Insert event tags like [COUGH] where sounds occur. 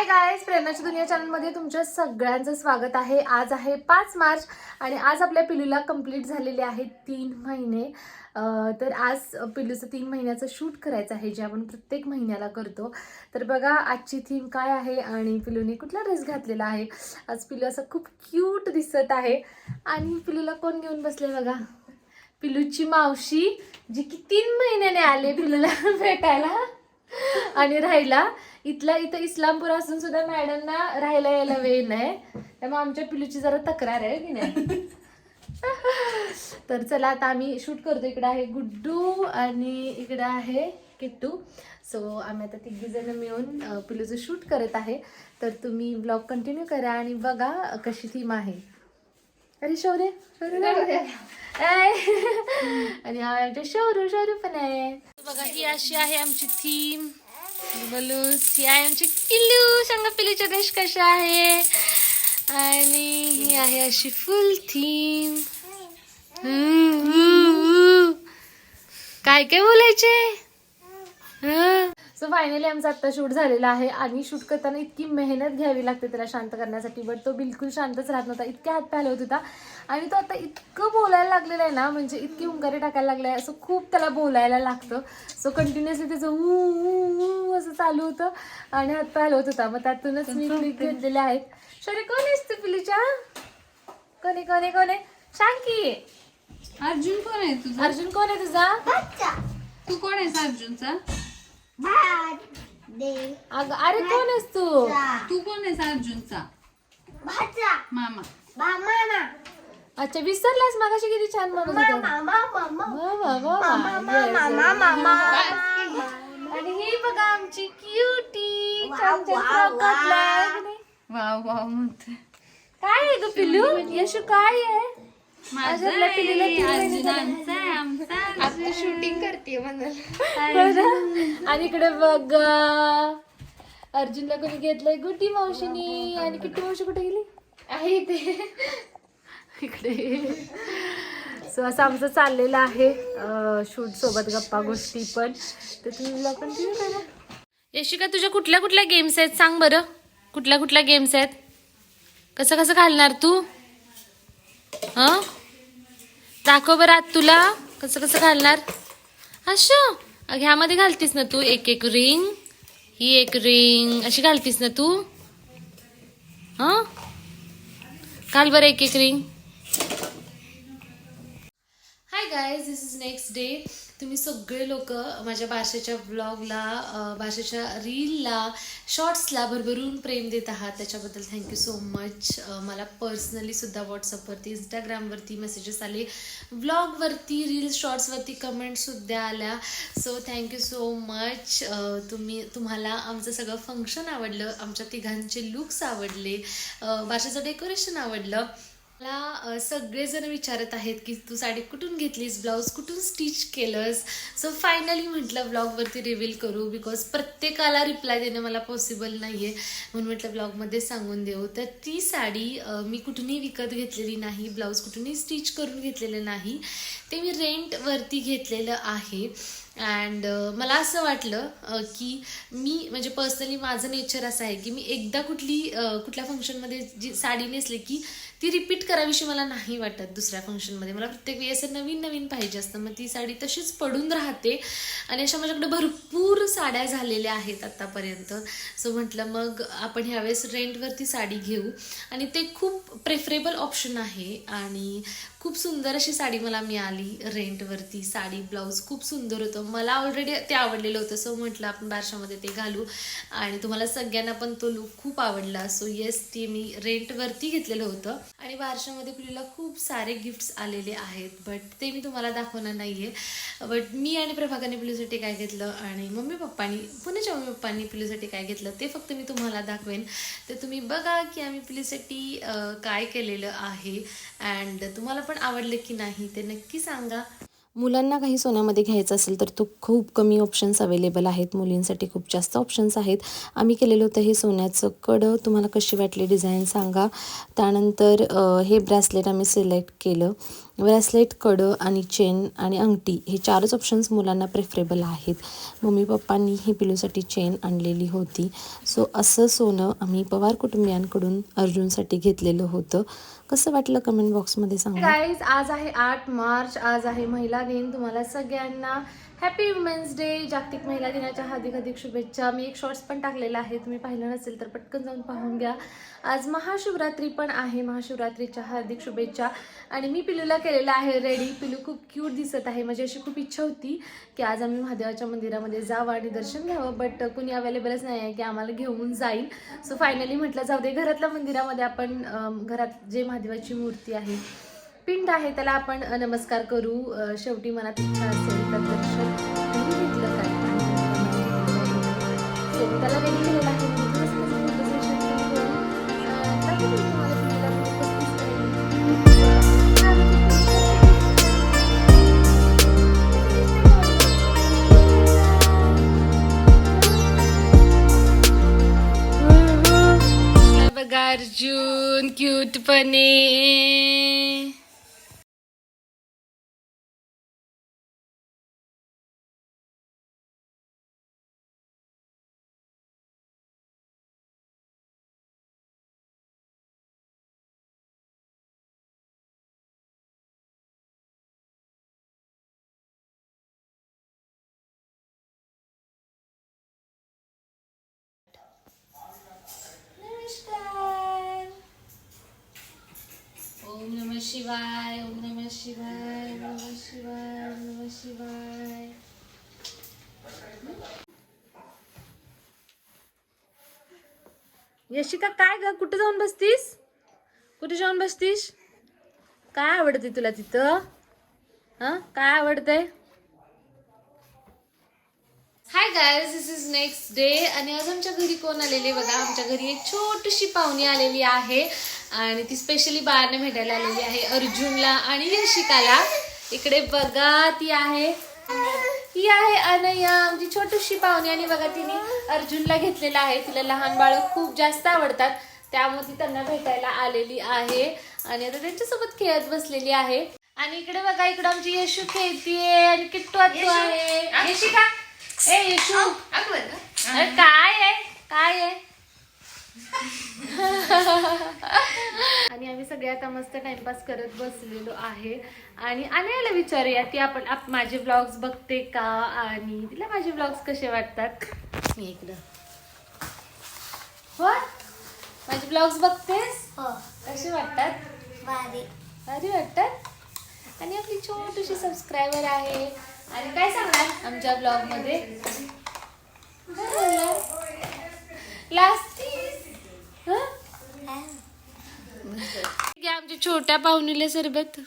Hi guys प्रेरणाची दुनिया चॅनलमध्ये तुमच्या सगळ्यांचं स्वागत आहे. आज आहे पाच मार्च आणि आज आपल्या पिलूला कंप्लीट झालेले आहेत तीन महिने. तर आज पिलूचं तीन महिन्याचं शूट करायचं आहे जे आपण प्रत्येक महिन्याला करतो. तर बघा आजची थीम काय आहे आणि पिलूने कुठला ड्रेस घातलेला आहे. आज पिलू असं खूप क्यूट दिसत आहे. आणि पिलूला कोण घेऊन बसले बघा? पिलूची मावशी जी की तीन महिन्याने आले पिलूला [LAUGHS] भेटायला. आणि राहिला. इथला इथं इस्लामपूर असून सुद्धा मॅडमना राहायला यायला वेळ नाही. त्यामुळे आमच्या पिलूची जरा तक्रार आहे की नाही? तर चला आता आम्ही शूट करतो. इकडे आहे गुड्डू आणि इकडे आहे किट्टू. सो आम्ही आता तिघी जण मिळून पिलूचं शूट करत आहे. तर तुम्ही ब्लॉग कंटिन्यू करा आणि बघा कशी थीम आहे. अरे शौर्य. आणि हा आमच्या शौरू शौरू पण आहे बघा ही अशी आहे आमची थीम बलून्स. ही आहे आमची पिल्लू. सांगा पिल्लूचा ड्रेस कसा आहे? आणि ही आहे अशी फुल थीम काय काय बोलायचे? सो फायनली आमचा आत्ता शूट झालेला आहे आणि शूट करताना इतकी मेहनत घ्यावी लागते त्याला शांत करण्यासाठी. बट तो बिलकुल शांतच राहत नव्हता. इतक्या हात हलवत होता. आणि तो आता इतकं बोलायला लागलेला आहे ना म्हणजे इतकी उंगारे टाकायला लागलाय. असं खूप त्याला बोलायला लागतं. सो कंटिन्युअसली त्याचं ऊ असं चालू होतं आणि हात हलवत होता. मग त्यातूनच मी क्लिक घेतलेले आहेत. शरी कोण आहेस तू पिलीच्या कोणी कोणी कोणी? सांग की. अर्जुन कोण आहे तुझा? अर्जुन कोण आहे तुझा? तू कोण आहेस अर्जुनचा? अगं अरे कोण आहेस तू? तू कोण आहेस अर्जुनचा? मामा. अच्छा विसरलास मागाशी किती छान म्हणत होता मामा, मामा. Yes, yes. आणि ही बघा आमची क्युटी छान छान frock घातलाय की नाही? वाव वाव म्हणते. काय आहे ग पिल्लू? यशू काय आहे? माझं आहे, तीन शूटिंग करते म्हणाल. बरं? आणि इकडे बघ अर्जुनला कोणी घेतलंय? गुड्डी मावशीनी. आणि किट्टी मावशी कुठे गेली? आहे इथे. इकडे. सो असं आमचं चाललेलं आहे शूट सोबत गप्पा गोष्टी पण. तर कंटिन्यू करा यशिका तुझ्या कुठल्या कुठल्या गेम्स आहेत? सांग बरं. कुठल्या कुठल्या गेम्स आहेत? कसं कसं घालणार तू? हं? दाखव बरं आत तुला. कसं कसं घालणार? अशा. ह्यामध्ये घालतीस ना तू एक एक रिंग. ही एक रिंग. अशी घालतीस ना तू. हा? घाल बरं एक एक ring. Hi guys this is next day तुम्ही सगळे लोक माझ्या भाषेच्या ब्लॉगला भाषेच्या रीलला शॉर्ट्सला भरभरून प्रेम देत आहात. त्याच्याबद्दल थँक्यू सो मच मला पर्सनली सुद्धा व्हॉट्सअपवरती इंस्टाग्रामवरती मेसेजेस आले. ब्लॉगवरती रील्स शॉर्ट्सवरती कमेंटसुद्धा आल्या. सो थँक्यू सो मच तुम्ही तुम्हाला आमचं सगळं फंक्शन आवडलं. आमच्या तिघांचे लुक्स आवडले. भाषेचं डेकोरेशन आवडलं. मला सगळेजण विचारत आहेत की तू साडी कुठून घेतलीस ब्लाऊज कुठून स्टिच केलंस? सो फायनली म्हटलं ब्लॉगवरती रिव्हील करू बिकॉज प्रत्येकाला रिप्लाय देणं मला पॉसिबल नाही आहे म्हणून म्हटलं ब्लॉगमध्ये सांगून देऊ. तर ती साडी मी कुठूनही विकत घेतलेली नाही ब्लाऊज कुठूनही स्टिच करून घेतलेलं नाही. ते मी रेंटवरती घेतलेलं आहे. अँड uh, मला असं वाटलं uh, की मी म्हणजे पर्सनली माझं नेचर असं आहे की मी एकदा कुठली uh, कुठल्या फंक्शनमध्ये जी साडी नेसली की ती रिपीट करावीशी मला नाही वाटत दुसऱ्या फंक्शनमध्ये मला प्रत्येक वेळी असं नवीन नवीन पाहिजे असतं मग ती साडी तशीच पडून राहते. आणि अशा माझ्याकडे भरपूर साड्या झालेल्या आहेत आत्तापर्यंत सो म्हटलं मग आपण ह्यावेळेस रेंटवरती साडी घेऊ. आणि ते खूप प्रेफरेबल ऑप्शन आहे. आणि खूप सुंदर अशी साडी मला मिळाली रेंटवरती साडी ब्लाऊज खूप सुंदर होतं. मला ऑलरेडी ते आवडलेलं होतं. सो म्हटलं आपण बारशामध्ये ते घालू. आणि तुम्हाला सगळ्यांना पण तो लुक खूप आवडला. सो येस ते मी रेंटवरती घेतलेलं होतं. आणि बारशामध्ये पिढीला खूप सारे गिफ्ट्स आलेले आहेत. बट ते मी तुम्हाला दाखवणार नाही आहे बट मी आणि प्रभाकरने पिलूसाठी काय घेतलं आणि मम्मी पप्पानी पुण्याच्या मम्मी पप्पांनी पिलूसाठी काय घेतलं ते फक्त मी तुम्हाला दाखवेन. तर तुम्ही बघा की आम्ही पिलूसाठी काय केलेलं आहे. अँड तुम्हाला पण आवडलं की नाही ते नक्की सांगा. मुलांना काही सोन्यामध्ये घ्यायचं असेल तर तो खूप कमी ऑप्शन्स अवेलेबल आहेत. मुलींसाठी खूप जास्त ऑप्शन्स आहेत. आम्ही केलेलं होतं हे सोन्याचं कडं. तुम्हाला कशी वाटली डिझाईन सांगा. त्यानंतर हे ब्रेसलेट आम्ही सिलेक्ट केलं. ब्रेसलेट कडं आणि चेन आणि अंगठी हे चारच ऑप्शन्स मुलांना प्रेफरेबल आहेत. मम्मी पप्पांनी ही पिलूसाठी चेन आणलेली होती. सो असं सोनं आम्ही पवार कुटुंबियांकडून अर्जुनसाठी घेतलेलं होतं. कसं वाटलं कमेंट बॉक्समध्ये सांगा? गाईज आज आहे आठ मार्च आज आहे महिला दिन. तुम्हाला सगळ्यांना हॅपी वुमेन्स डे जागतिक महिला दिनाच्या हार्दिक हार्दिक शुभेच्छा. मी एक शॉर्ट्स पण टाकलेला आहे. तुम्ही पाहिलं नसेल तर पटकन जाऊन पाहून घ्या. आज महाशिवरात्री पण आहे. महाशिवरात्रीच्या हार्दिक शुभेच्छा. आणि मी पिलूला केलेला आहे रेडी पिलू खूप क्यूट दिसत आहे. माझी अशी खूप इच्छा होती की आज आम्ही महादेवाच्या मंदिरामध्ये जावं आणि दर्शन घ्यावं बट कुणी अवेलेबलच नाही आहे की आम्हाला घेऊन जाईल. सो फायनली म्हटलं जाऊ दे घरातल्या मंदिरामध्ये आपण घरात जे महादेवाची मूर्ती आहे पिंड आहे त्याला आपण नमस्कार करू. शेवटी मनात इच्छा असेल तर दर्शन घेतलं काय त्याला वेगळी केलेलं आहे. मी मस्त असं शिवाय ओम नम शिवाय नम शिवाय नम शिवाय. यशिका काय ग? कुठे जाऊन बसतीस? कुठे जाऊन बसतीस? काय आवडते तुला तिथं? हा? काय आवडतंय? Hi guys this is next day आणि आज आमच्या घरी कोण आलेले बघा? आमच्या घरी एक छोटीशी पाहुणी आलेली आहे. आणि ती स्पेशली बाळाने भेटायला आलेली आहे अर्जुनला आणि यशिकाला. इकडे बघा ती आहे. ही आहे अनया. आमची छोटीशी पाहुणी आणि बघा तिने अर्जुनला घेतलेला आहे. तिला लहान बाळं खूप जास्त आवडतात. त्यामुळे ती त्यांना भेटायला आलेली आहे. आणि आता त्यांच्यासोबत खेळत बसलेली आहे. आणि इकडे बघा इकडे आमची यशू खेळतीये आणि किट्टू आहे. यशिका? ए अरे काय आहे काय आहे आणि आम्ही सगळे आता मस्त टाइमपास करत बसलेलो आहे. आणि अनेला विचारूया ती आपण आप- माझे ब्लॉग्स बघते का? आणि तिला माझे ब्लॉग्स कसे वाटतात? मी इकडं. हो? माझे ब्लॉग्स बघतेस? कसे वाटतात? भारी. वाटतात? आणि आपली छोटीशी सबस्क्रायबर आहे. आणि काय सांगणार आमच्या ब्लॉगमध्ये लास्ट आमच्या छोट्या पाहुणीला सरबत.